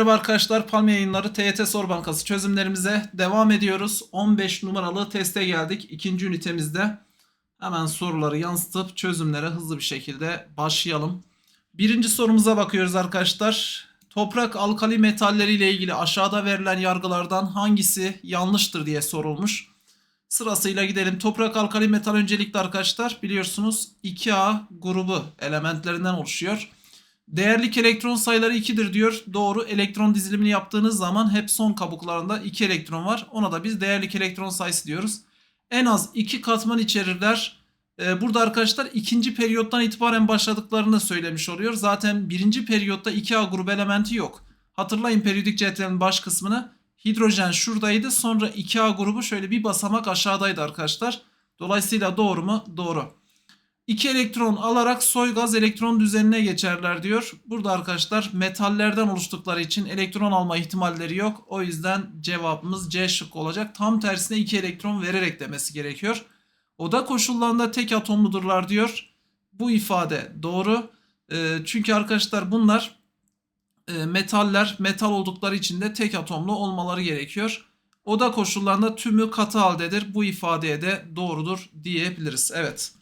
Merhaba arkadaşlar, Palm yayınları TYT Soru Bankası çözümlerimize devam ediyoruz. 15 numaralı teste geldik. İkinci ünitemizde hemen soruları yansıtıp çözümlere hızlı bir şekilde başlayalım. Birinci sorumuza bakıyoruz arkadaşlar. Toprak alkali metalleri ile ilgili aşağıda verilen yargılardan hangisi yanlıştır diye sorulmuş. Sırasıyla gidelim. Toprak alkali metal öncelikle arkadaşlar biliyorsunuz 2A grubu elementlerinden oluşuyor. Değerlik elektron sayıları 2'dir diyor. Doğru. Elektron dizilimini yaptığınız zaman hep son kabuklarında 2 elektron var. Ona da biz değerlik elektron sayısı diyoruz. En az 2 katman içerirler. Ee, burada arkadaşlar ikinci periyottan itibaren başladıklarını söylemiş oluyor. Zaten birinci periyotta 2A grubu elementi yok. Hatırlayın periyodik cetvelin baş kısmını. Hidrojen şuradaydı. Sonra 2A grubu şöyle bir basamak aşağıdaydı arkadaşlar. Dolayısıyla doğru mu? Doğru. 2 elektron alarak soy gaz elektron düzenine geçerler diyor. Burada arkadaşlar metallerden oluştukları için elektron alma ihtimalleri yok. O yüzden cevabımız C şıkkı olacak. Tam tersine 2 elektron vererek demesi gerekiyor. Oda koşullarında tek atomludurlar diyor. Bu ifade doğru. Ee, çünkü arkadaşlar bunlar e, metaller metal oldukları için de tek atomlu olmaları gerekiyor. Oda koşullarında tümü katı haldedir. Bu ifadeye de doğrudur diyebiliriz. Evet.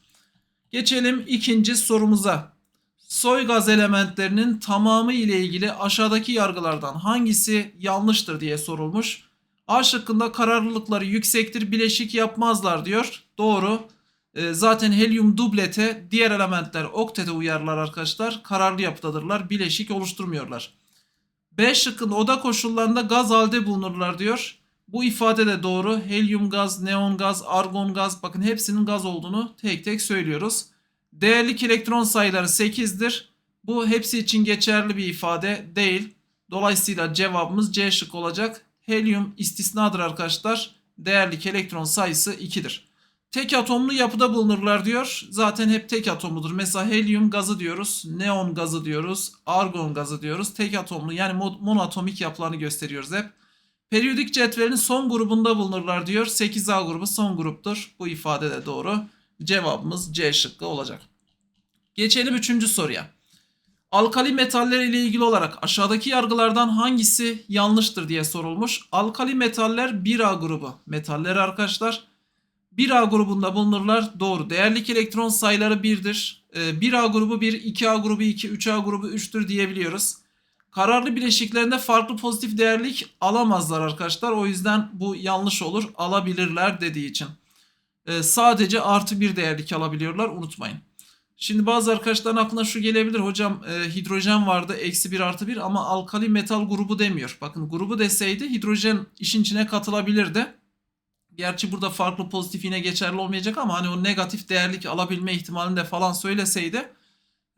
Geçelim ikinci sorumuza. Soy gaz elementlerinin tamamı ile ilgili aşağıdaki yargılardan hangisi yanlıştır diye sorulmuş. A şıkkında kararlılıkları yüksektir, bileşik yapmazlar diyor. Doğru. Ee, zaten helyum dublete, diğer elementler oktete uyarlar arkadaşlar. Kararlı yapıdadırlar, bileşik oluşturmuyorlar. B şıkkında oda koşullarında gaz halde bulunurlar diyor. Bu ifade de doğru. Helyum gaz, neon gaz, argon gaz bakın hepsinin gaz olduğunu tek tek söylüyoruz. Değerlik elektron sayıları 8'dir. Bu hepsi için geçerli bir ifade değil. Dolayısıyla cevabımız C şık olacak. Helyum istisnadır arkadaşlar. Değerlik elektron sayısı 2'dir. Tek atomlu yapıda bulunurlar diyor. Zaten hep tek atomludur. Mesela helyum gazı diyoruz, neon gazı diyoruz, argon gazı diyoruz. Tek atomlu yani monoatomik yapılarını gösteriyoruz hep. Periyodik cetvelin son grubunda bulunurlar diyor. 8A grubu son gruptur. Bu ifade de doğru. Cevabımız C şıkkı olacak. Geçelim üçüncü soruya. Alkali metaller ile ilgili olarak aşağıdaki yargılardan hangisi yanlıştır diye sorulmuş. Alkali metaller 1A grubu metaller arkadaşlar. 1A grubunda bulunurlar. Doğru. Değerlik elektron sayıları 1'dir. 1A grubu 1, 2A grubu 2, 3A grubu 3'tür diyebiliyoruz. Kararlı bileşiklerinde farklı pozitif değerlik alamazlar arkadaşlar. O yüzden bu yanlış olur. Alabilirler dediği için. Ee, sadece artı bir değerlik alabiliyorlar unutmayın. Şimdi bazı arkadaşların aklına şu gelebilir. Hocam e, hidrojen vardı eksi bir artı bir ama alkali metal grubu demiyor. Bakın grubu deseydi hidrojen işin içine katılabilirdi. Gerçi burada farklı pozitif yine geçerli olmayacak ama hani o negatif değerlik alabilme ihtimalinde falan söyleseydi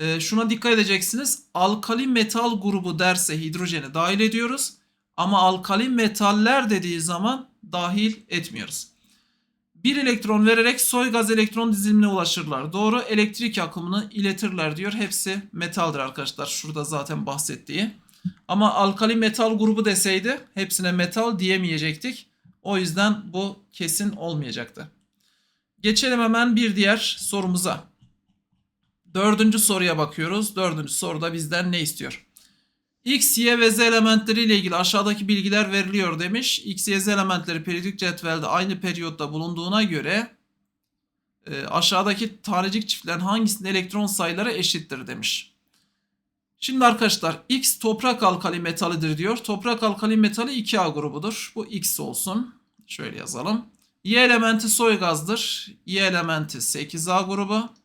e, şuna dikkat edeceksiniz. Alkali metal grubu derse hidrojeni dahil ediyoruz. Ama alkali metaller dediği zaman dahil etmiyoruz. Bir elektron vererek soy gaz elektron dizilimine ulaşırlar. Doğru elektrik akımını iletirler diyor. Hepsi metaldir arkadaşlar. Şurada zaten bahsettiği. Ama alkali metal grubu deseydi hepsine metal diyemeyecektik. O yüzden bu kesin olmayacaktı. Geçelim hemen bir diğer sorumuza. Dördüncü soruya bakıyoruz. Dördüncü soruda bizden ne istiyor? X, Y ve Z elementleri ile ilgili aşağıdaki bilgiler veriliyor demiş. X, Y, Z elementleri periyodik cetvelde aynı periyotta bulunduğuna göre e, aşağıdaki tanecik çiftlerin hangisinin elektron sayıları eşittir demiş. Şimdi arkadaşlar X toprak alkali metalidir diyor. Toprak alkali metali 2A grubudur. Bu X olsun. Şöyle yazalım. Y elementi soy gazdır. Y elementi 8A grubu.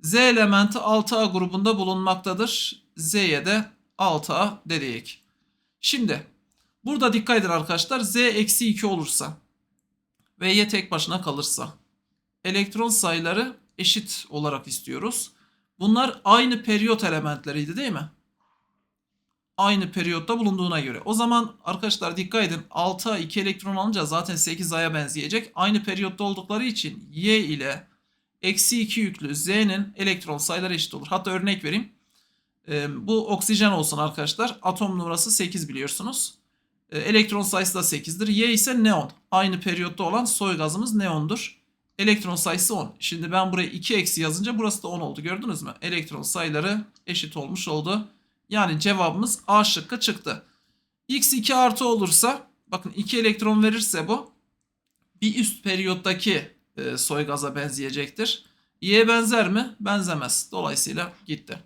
Z elementi 6A grubunda bulunmaktadır. Z'ye de 6A dedik. Şimdi burada dikkat edin arkadaşlar. Z eksi 2 olursa ve Y tek başına kalırsa elektron sayıları eşit olarak istiyoruz. Bunlar aynı periyot elementleriydi değil mi? Aynı periyotta bulunduğuna göre. O zaman arkadaşlar dikkat edin 6A 2 elektron alınca zaten 8A'ya benzeyecek. Aynı periyotta oldukları için Y ile eksi 2 yüklü Z'nin elektron sayıları eşit olur. Hatta örnek vereyim. Ee, bu oksijen olsun arkadaşlar. Atom numarası 8 biliyorsunuz. Ee, elektron sayısı da 8'dir. Y ise neon. Aynı periyotta olan soy gazımız neondur. Elektron sayısı 10. Şimdi ben buraya 2 eksi yazınca burası da 10 oldu. Gördünüz mü? Elektron sayıları eşit olmuş oldu. Yani cevabımız A şıkkı çıktı. X 2 artı olursa bakın 2 elektron verirse bu bir üst periyottaki e, soy gaza benzeyecektir. Y'ye benzer mi? Benzemez. Dolayısıyla gitti.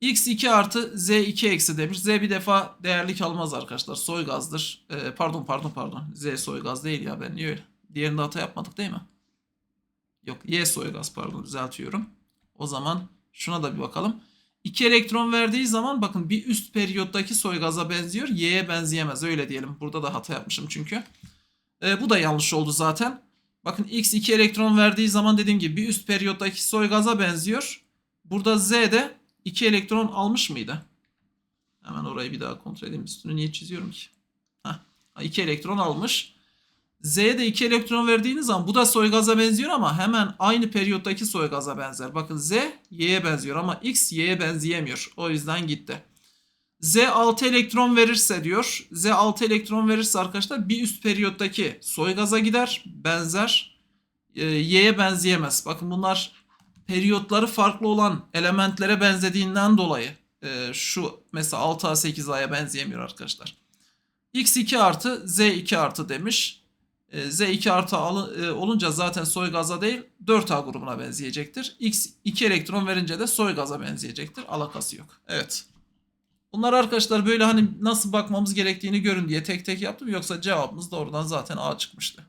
X 2 artı Z 2 eksi demiş. Z bir defa değerlik almaz arkadaşlar. Soy gazdır. E, pardon pardon pardon. Z soy gaz değil ya ben niye öyle? Diğerinde hata yapmadık değil mi? Yok Y soy gaz pardon düzeltiyorum. O zaman şuna da bir bakalım. 2 elektron verdiği zaman bakın bir üst periyottaki soy gaza benziyor. Y'ye benzeyemez öyle diyelim. Burada da hata yapmışım çünkü. E, bu da yanlış oldu zaten. Bakın X 2 elektron verdiği zaman dediğim gibi bir üst periyottaki soy gaza benziyor. Burada Z de 2 elektron almış mıydı? Hemen orayı bir daha kontrol edeyim. Üstünü niye çiziyorum ki? Heh, 2 elektron almış. Z'ye de 2 elektron verdiğiniz zaman bu da soy gaza benziyor ama hemen aynı periyottaki soy gaza benzer. Bakın Z Y'ye benziyor ama X Y'ye benzeyemiyor. O yüzden gitti. Z 6 elektron verirse diyor. Z 6 elektron verirse arkadaşlar bir üst periyottaki soy gider. Benzer. Ee, Y'ye benzeyemez. Bakın bunlar periyotları farklı olan elementlere benzediğinden dolayı e, şu mesela 6A 8A'ya benzeyemiyor arkadaşlar. X2 artı Z2 artı demiş. E, Z2 artı e, olunca zaten soy değil 4A grubuna benzeyecektir. X 2 elektron verince de soy benzeyecektir. Alakası yok. Evet. Bunlar arkadaşlar böyle hani nasıl bakmamız gerektiğini görün diye tek tek yaptım. Yoksa cevabımız da oradan zaten A çıkmıştı.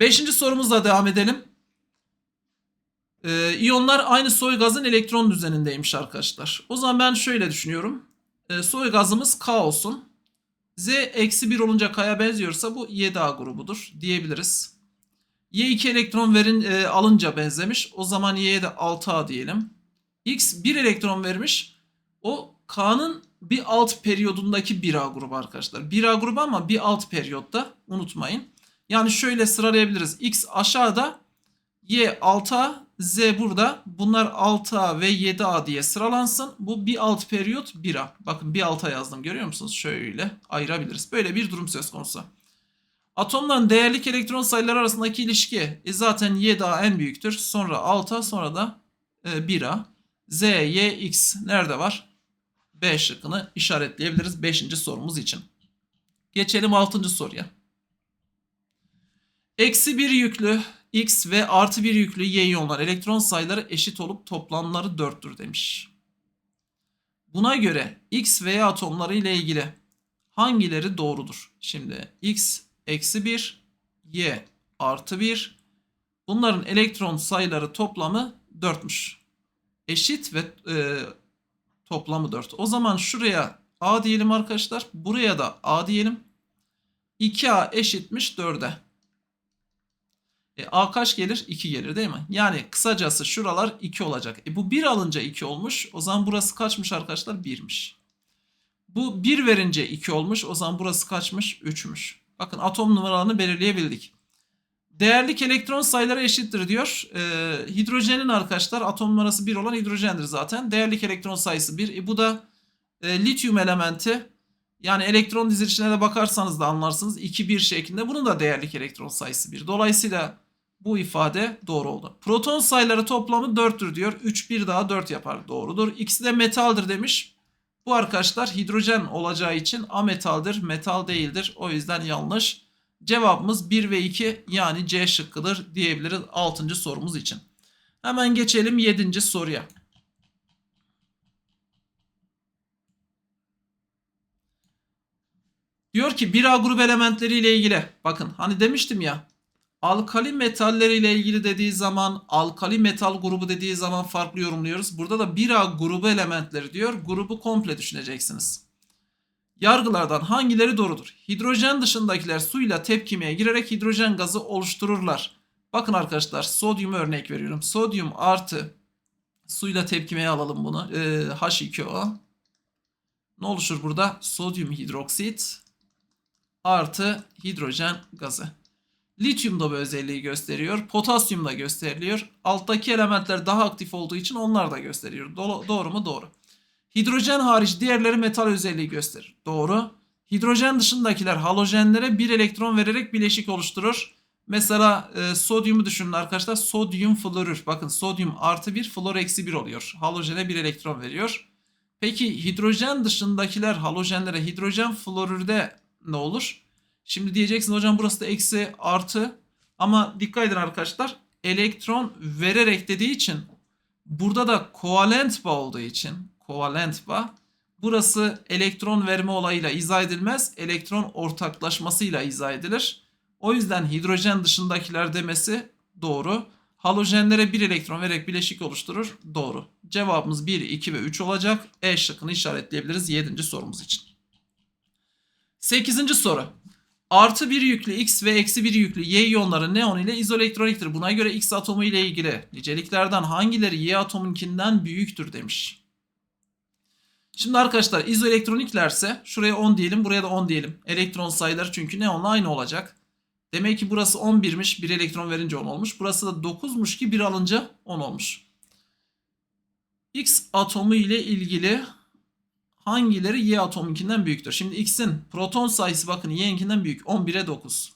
Beşinci sorumuzla devam edelim. Ee, iyonlar aynı soy gazın elektron düzenindeymiş arkadaşlar. O zaman ben şöyle düşünüyorum. Ee, soy gazımız K olsun. Z eksi 1 olunca K'ya benziyorsa bu 7A grubudur diyebiliriz. Y 2 elektron verin, e, alınca benzemiş. O zaman Y'ye de 6A diyelim. X 1 elektron vermiş. O K'nın bir alt periyodundaki 1A grubu arkadaşlar. 1A grubu ama bir alt periyotta unutmayın. Yani şöyle sıralayabiliriz. X aşağıda, Y 6A, Z burada. Bunlar 6A ve 7A diye sıralansın. Bu bir alt periyot 1A. Bakın bir alta yazdım görüyor musunuz? Şöyle ayırabiliriz. Böyle bir durum söz konusu. Atomların değerlik elektron sayıları arasındaki ilişki e zaten 7A en büyüktür. Sonra 6A sonra da e, 1A. Z, Y, X nerede var? B şıkkını işaretleyebiliriz 5. sorumuz için. Geçelim 6. soruya. Eksi 1 yüklü X ve artı 1 yüklü Y iyonlar elektron sayıları eşit olup toplamları 4'tür demiş. Buna göre X ve Y atomları ile ilgili hangileri doğrudur? Şimdi X eksi 1, Y artı 1. Bunların elektron sayıları toplamı 4'müş. Eşit ve e, toplamı 4. O zaman şuraya A diyelim arkadaşlar. Buraya da A diyelim. 2A eşitmiş 4'e. E, A kaç gelir? 2 gelir değil mi? Yani kısacası şuralar 2 olacak. E, bu 1 alınca 2 olmuş. O zaman burası kaçmış arkadaşlar? 1'miş. Bu 1 verince 2 olmuş. O zaman burası kaçmış? 3'müş. Bakın atom numaralarını belirleyebildik. Değerlik elektron sayıları eşittir diyor. E, hidrojenin arkadaşlar atom numarası 1 olan hidrojendir zaten. Değerlik elektron sayısı 1. E, bu da e, lityum elementi. Yani elektron dizilişine de bakarsanız da anlarsınız. 2-1 şeklinde. Bunun da değerlik elektron sayısı 1. Dolayısıyla bu ifade doğru oldu. Proton sayıları toplamı 4'tür diyor. 3 1 daha 4 yapar. Doğrudur. İkisi de metaldir demiş. Bu arkadaşlar hidrojen olacağı için ametaldir. Metal değildir. O yüzden yanlış. Cevabımız 1 ve 2 yani C şıkkıdır diyebiliriz 6. sorumuz için. Hemen geçelim 7. soruya. Diyor ki 1A grup elementleri ile ilgili bakın hani demiştim ya alkali metalleri ile ilgili dediği zaman alkali metal grubu dediği zaman farklı yorumluyoruz. Burada da 1A grubu elementleri diyor. Grubu komple düşüneceksiniz. Yargılardan hangileri doğrudur? Hidrojen dışındakiler suyla tepkimeye girerek hidrojen gazı oluştururlar. Bakın arkadaşlar sodyum örnek veriyorum. Sodyum artı suyla tepkimeye alalım bunu. Ee, H2O. Ne oluşur burada? Sodyum hidroksit artı hidrojen gazı. Lityum da bu özelliği gösteriyor. Potasyum da gösteriliyor. Alttaki elementler daha aktif olduğu için onlar da gösteriyor. Do- doğru mu? Doğru. Hidrojen hariç diğerleri metal özelliği gösterir. Doğru. Hidrojen dışındakiler halojenlere bir elektron vererek bileşik oluşturur. Mesela e, sodyumu düşünün arkadaşlar. Sodyum florür. Bakın sodyum artı 1 flor eksi 1 oluyor. Halojene bir elektron veriyor. Peki hidrojen dışındakiler halojenlere hidrojen florürde ne olur? Şimdi diyeceksin hocam burası da eksi artı ama dikkat edin arkadaşlar elektron vererek dediği için burada da kovalent bağ olduğu için kovalent bağ burası elektron verme olayıyla izah edilmez elektron ortaklaşmasıyla izah edilir. O yüzden hidrojen dışındakiler demesi doğru. Halojenlere bir elektron vererek bileşik oluşturur. Doğru. Cevabımız 1, 2 ve 3 olacak. E şıkkını işaretleyebiliriz 7. sorumuz için. 8. soru. Artı bir yüklü X ve eksi bir yüklü Y iyonları neon ile izoelektroniktir. Buna göre X atomu ile ilgili niceliklerden hangileri Y atomunkinden büyüktür demiş. Şimdi arkadaşlar izoelektroniklerse şuraya 10 diyelim buraya da 10 diyelim. Elektron sayıları çünkü neonla aynı olacak. Demek ki burası 11'miş. 1 elektron verince 10 olmuş. Burası da 9'muş ki 1 alınca 10 olmuş. X atomu ile ilgili hangileri Y atomunkinden büyüktür? Şimdi X'in proton sayısı bakın Y'inkinden büyük. 11'e 9.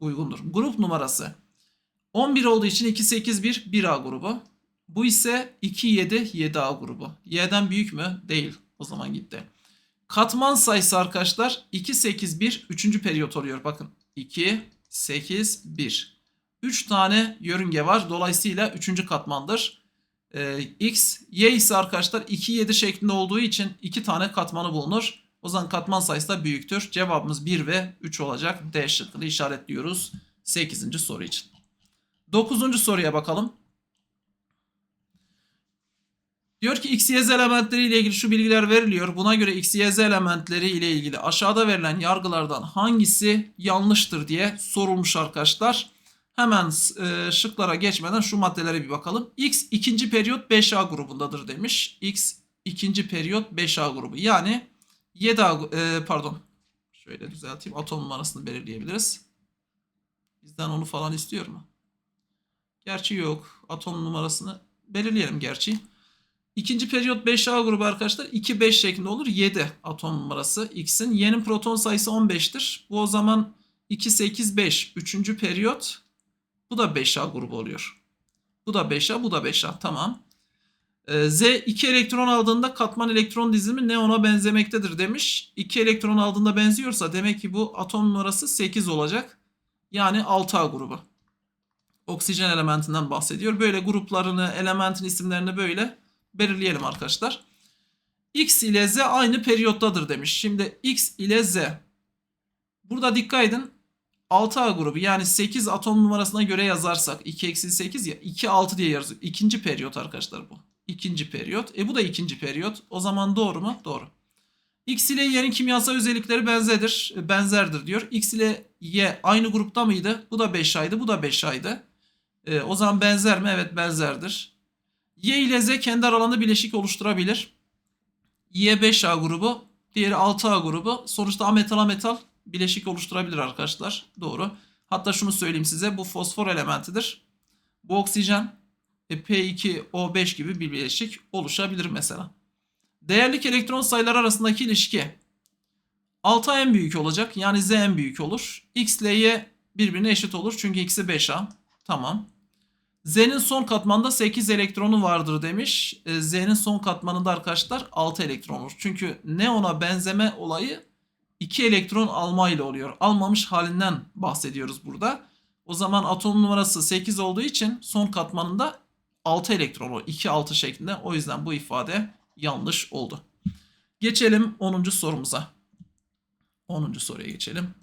Uygundur. Grup numarası. 11 olduğu için 2, 8, 1, 1A grubu. Bu ise 2, 7, 7A grubu. Y'den büyük mü? Değil. O zaman gitti. Katman sayısı arkadaşlar 2, 8, 1, 3. periyot oluyor. Bakın 2, 8, 1. 3 tane yörünge var. Dolayısıyla 3. katmandır. Ee, X, Y ise arkadaşlar 2, 7 şeklinde olduğu için 2 tane katmanı bulunur. O zaman katman sayısı da büyüktür. Cevabımız 1 ve 3 olacak. D şıkkını işaretliyoruz 8. soru için. 9. soruya bakalım. Diyor ki X, elementleri ile ilgili şu bilgiler veriliyor. Buna göre X, elementleri ile ilgili aşağıda verilen yargılardan hangisi yanlıştır diye sorulmuş arkadaşlar. Hemen e, şıklara geçmeden şu maddelere bir bakalım. X ikinci periyot 5A grubundadır demiş. X ikinci periyot 5A grubu. Yani 7A e, pardon. Şöyle düzelteyim. Atom numarasını belirleyebiliriz. Bizden onu falan istiyor mu? Gerçi yok. Atom numarasını belirleyelim gerçi. İkinci periyot 5A grubu arkadaşlar 2 5 şeklinde olur. 7 atom numarası X'in. Y'nin proton sayısı 15'tir. Bu o zaman 2 8 5 üçüncü periyot bu da 5A grubu oluyor. Bu da 5A, bu da 5A. Tamam. Ee, Z 2 elektron aldığında katman elektron dizimi neona benzemektedir demiş. 2 elektron aldığında benziyorsa demek ki bu atom numarası 8 olacak. Yani 6A grubu. Oksijen elementinden bahsediyor. Böyle gruplarını, elementin isimlerini böyle belirleyelim arkadaşlar. X ile Z aynı periyottadır demiş. Şimdi X ile Z. Burada dikkat edin. 6A grubu yani 8 atom numarasına göre yazarsak 2 eksi 8 ya 2 6 diye yazıyor. İkinci periyot arkadaşlar bu. İkinci periyot. E bu da ikinci periyot. O zaman doğru mu? Doğru. X ile Y'nin kimyasal özellikleri benzedir, benzerdir diyor. X ile Y aynı grupta mıydı? Bu da 5 aydı, bu da 5 aydı. E, o zaman benzer mi? Evet benzerdir. Y ile Z kendi aralarında bileşik oluşturabilir. Y 5A grubu, diğeri 6A grubu. Sonuçta ametal ametal bileşik oluşturabilir arkadaşlar. Doğru. Hatta şunu söyleyeyim size. Bu fosfor elementidir. Bu oksijen e, P2O5 gibi bir bileşik oluşabilir mesela. Değerlik elektron sayıları arasındaki ilişki 6A en büyük olacak. Yani Z en büyük olur. X ile Y birbirine eşit olur. Çünkü X'i 5A. Tamam. Z'nin son katmanında 8 elektronu vardır demiş. E, Z'nin son katmanında arkadaşlar 6 elektron olur. Çünkü neona benzeme olayı 2 elektron alma ile oluyor. Almamış halinden bahsediyoruz burada. O zaman atom numarası 8 olduğu için son katmanında 6 elektron olur. 2 6 şeklinde. O yüzden bu ifade yanlış oldu. Geçelim 10. sorumuza. 10. soruya geçelim.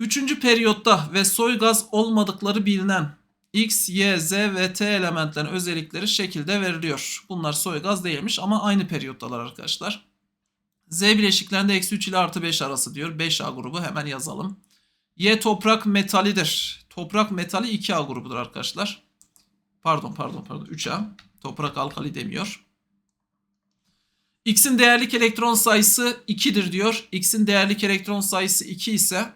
Üçüncü periyotta ve soy gaz olmadıkları bilinen X, Y, Z ve T elementlerin özellikleri şekilde veriliyor. Bunlar soy gaz değilmiş ama aynı periyottalar arkadaşlar. Z bileşiklerinde eksi 3 ile artı 5 arası diyor. 5A grubu hemen yazalım. Y toprak metalidir. Toprak metali 2A grubudur arkadaşlar. Pardon pardon pardon 3A. Toprak alkali demiyor. X'in değerlik elektron sayısı 2'dir diyor. X'in değerlik elektron sayısı 2 ise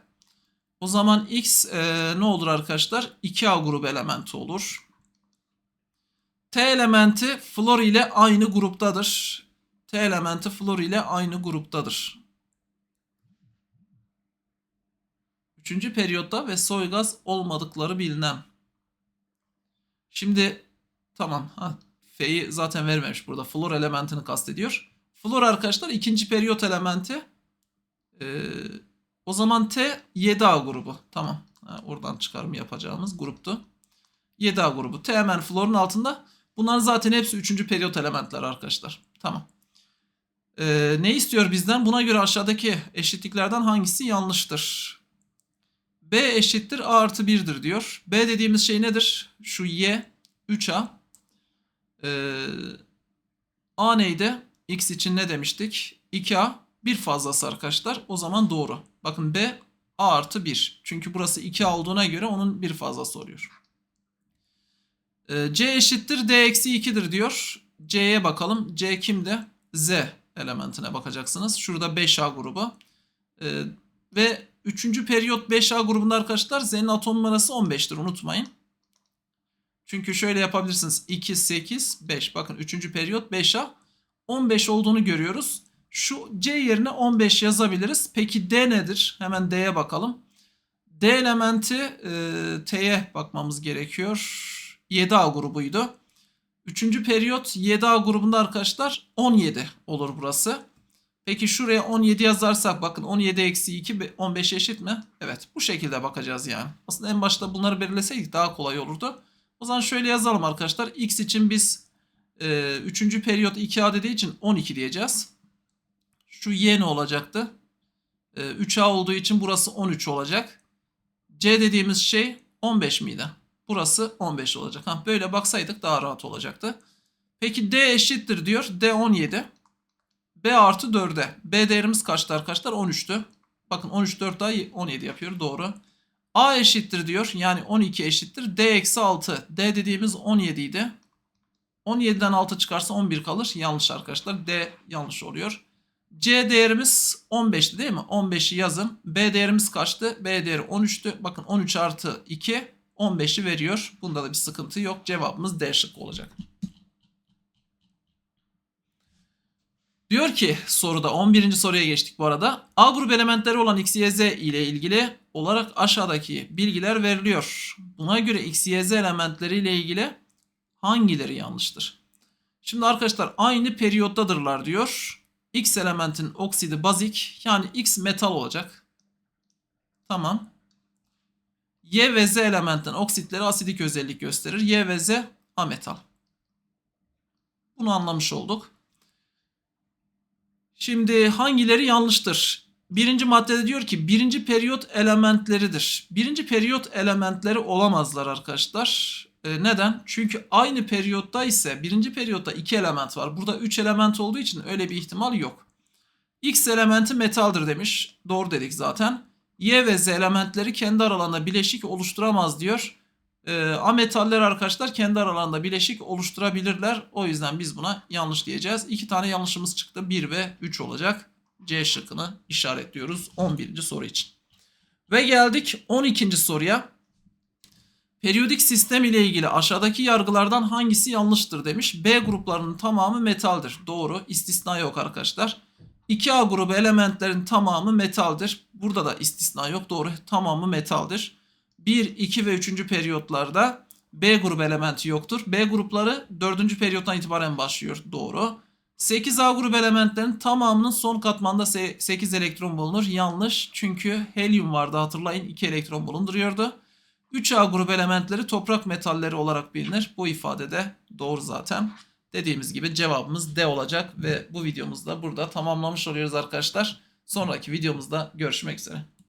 o zaman X e, ne olur arkadaşlar? 2A grubu elementi olur. T elementi flor ile aynı gruptadır. T elementi flor ile aynı gruptadır. Üçüncü periyotta ve soy gaz olmadıkları bilinen. Şimdi tamam. Ha, F'yi zaten vermemiş burada. Flor elementini kastediyor. Flor arkadaşlar ikinci periyot elementi. Ee, o zaman T 7A grubu. Tamam. Ha, oradan çıkarım yapacağımız gruptu. 7A grubu. T florun altında. Bunlar zaten hepsi 3. periyot elementler arkadaşlar. Tamam. Ee, ne istiyor bizden? Buna göre aşağıdaki eşitliklerden hangisi yanlıştır? B eşittir A artı 1'dir diyor. B dediğimiz şey nedir? Şu Y 3A. Ee, A neydi? X için ne demiştik? 2A bir fazlası arkadaşlar. O zaman doğru. Bakın B A artı 1. Çünkü burası 2A olduğuna göre onun bir fazlası oluyor. Ee, C eşittir D eksi 2'dir diyor. C'ye bakalım. C kimde? Z elementine bakacaksınız. Şurada 5A grubu. Ee, ve 3. periyot 5A grubunda arkadaşlar Z'nin atom numarası 15'tir unutmayın. Çünkü şöyle yapabilirsiniz. 2, 8, 5. Bakın 3. periyot 5A. 15 olduğunu görüyoruz. Şu C yerine 15 yazabiliriz. Peki D nedir? Hemen D'ye bakalım. D elementi e, T'ye bakmamız gerekiyor. 7A grubuydu. Üçüncü periyot 7A grubunda arkadaşlar 17 olur burası. Peki şuraya 17 yazarsak bakın 17 eksi 2 15 eşit mi? Evet bu şekilde bakacağız yani. Aslında en başta bunları belirleseydik daha kolay olurdu. O zaman şöyle yazalım arkadaşlar. X için biz e, 3. periyot 2A dediği için 12 diyeceğiz. Şu Y ne olacaktı? E, 3A olduğu için burası 13 olacak. C dediğimiz şey 15 miydi? Burası 15 olacak. Ha, böyle baksaydık daha rahat olacaktı. Peki D eşittir diyor. D 17. B artı 4'e. B değerimiz kaçtı arkadaşlar? 13'tü. Bakın 13 4 daha 17 yapıyor. Doğru. A eşittir diyor. Yani 12 eşittir. D eksi 6. D dediğimiz 17 idi. 17'den 6 çıkarsa 11 kalır. Yanlış arkadaşlar. D yanlış oluyor. C değerimiz 15'ti değil mi? 15'i yazın. B değerimiz kaçtı? B değeri 13'tü. Bakın 13 artı 2 15'i veriyor. Bunda da bir sıkıntı yok. Cevabımız D şıkkı olacak. Diyor ki soruda 11. soruya geçtik bu arada. A grup elementleri olan X, Y, Z ile ilgili olarak aşağıdaki bilgiler veriliyor. Buna göre X, Y, Z elementleri ile ilgili hangileri yanlıştır? Şimdi arkadaşlar aynı periyottadırlar diyor. X elementin oksidi bazik yani X metal olacak. Tamam. Y ve Z elementin oksitleri asidik özellik gösterir. Y ve Z ametal. Bunu anlamış olduk. Şimdi hangileri yanlıştır? Birinci maddede diyor ki birinci periyot elementleridir. Birinci periyot elementleri olamazlar arkadaşlar. E, neden? Çünkü aynı periyotta ise birinci periyotta iki element var. Burada üç element olduğu için öyle bir ihtimal yok. X elementi metaldir demiş. Doğru dedik zaten. Y ve Z elementleri kendi aralarında bileşik oluşturamaz diyor. E, ametaller arkadaşlar kendi aralarında bileşik oluşturabilirler. O yüzden biz buna yanlış diyeceğiz. İki tane yanlışımız çıktı. 1 ve 3 olacak. C şıkkını işaretliyoruz 11. soru için. Ve geldik 12. soruya. Periyodik sistem ile ilgili aşağıdaki yargılardan hangisi yanlıştır demiş. B gruplarının tamamı metaldir. Doğru. İstisna yok arkadaşlar. 2A grubu elementlerin tamamı metaldir. Burada da istisna yok. Doğru. Tamamı metaldir. 1, 2 ve 3. periyotlarda B grubu elementi yoktur. B grupları 4. periyottan itibaren başlıyor. Doğru. 8A grubu elementlerin tamamının son katmanda 8 elektron bulunur. Yanlış. Çünkü helyum vardı hatırlayın 2 elektron bulunduruyordu. 3A grubu elementleri toprak metalleri olarak bilinir. Bu ifade de doğru zaten. Dediğimiz gibi cevabımız D olacak ve bu videomuzda burada tamamlamış oluyoruz arkadaşlar. Sonraki videomuzda görüşmek üzere.